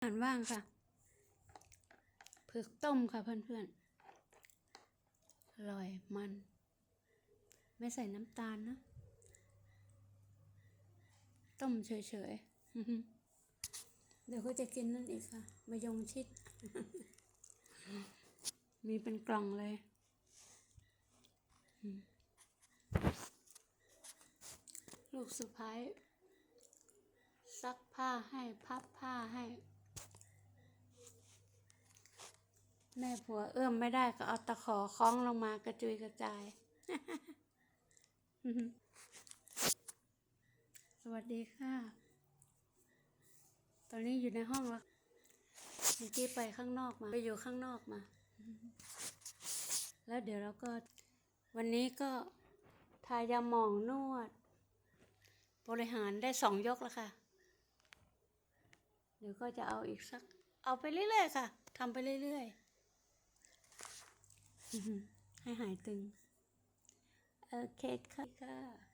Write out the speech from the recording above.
อาหารว่างค่ะเผือกต้มค่ะเพื่อนๆอร่อยมัน ไม่ใส่น้ำตาลนะ ต้มเฉยๆ เดี๋ยวก็จะกินนั่นอีกค่ะมายงชิด มีเป็นกล่องเลยลูกสุดท้าย ซักผ้าให้พับผ้าให้ แม่ผัวเอื้อมไม่ได้ก็เอาตะขอคล้องลงมากระจุยกระจาย สวัสดีค่ะ ตอนนี้อยู่ในห้องแล้วเมื่อกี้ไปข้างนอกมา ไปอยู่ข้างนอกมา แล้วเดี๋ยวเราก็ วันนี้ก็ทายาหมองนวด บริหารได้สองยกแล้วค่ะ เดี๋ยวก็จะเอาอีกสัก เอาไปเรื่อยๆค่ะทำไปเรื่อยๆ ให้หายตึง โอเคค่ะ